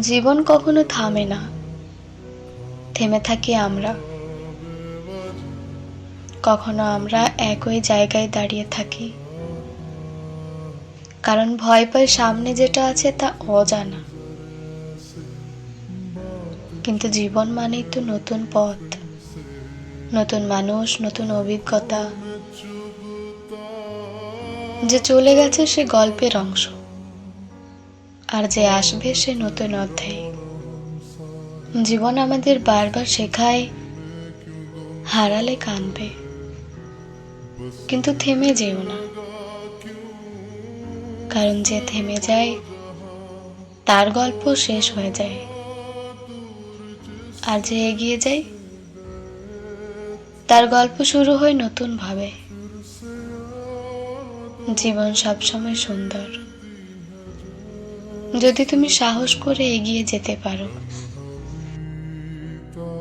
জীবন কখনো থামে না। থেমে থাকি আমরা। কখনো আমরা একই জায়গায় দাঁড়িয়ে থাকি। কারণ ভয় পাই সামনে যেটা আছে তা অজানা। কিন্তু জীবন মানেই তো নতুন পথ। নতুন মানুষ, নতুন অভিজ্ঞতা। যে চলে গেছে সে গল্পের অংশ। আর যে আসবে সে নতুন অধ্যায়। জীবন আমাদের বারবার শেখায়, হারালে কানবে কিন্তু থেমে যেও না। কারণ যে থেমে যায়, তার গল্প শেষ হয়ে যায়। আর যে এগিয়ে যায়, তার গল্প শুরু হয় নতুন ভাবে জীবন সবসময় সুন্দর। যদি তুমি সাহস করে এগিয়ে যেতে পারো।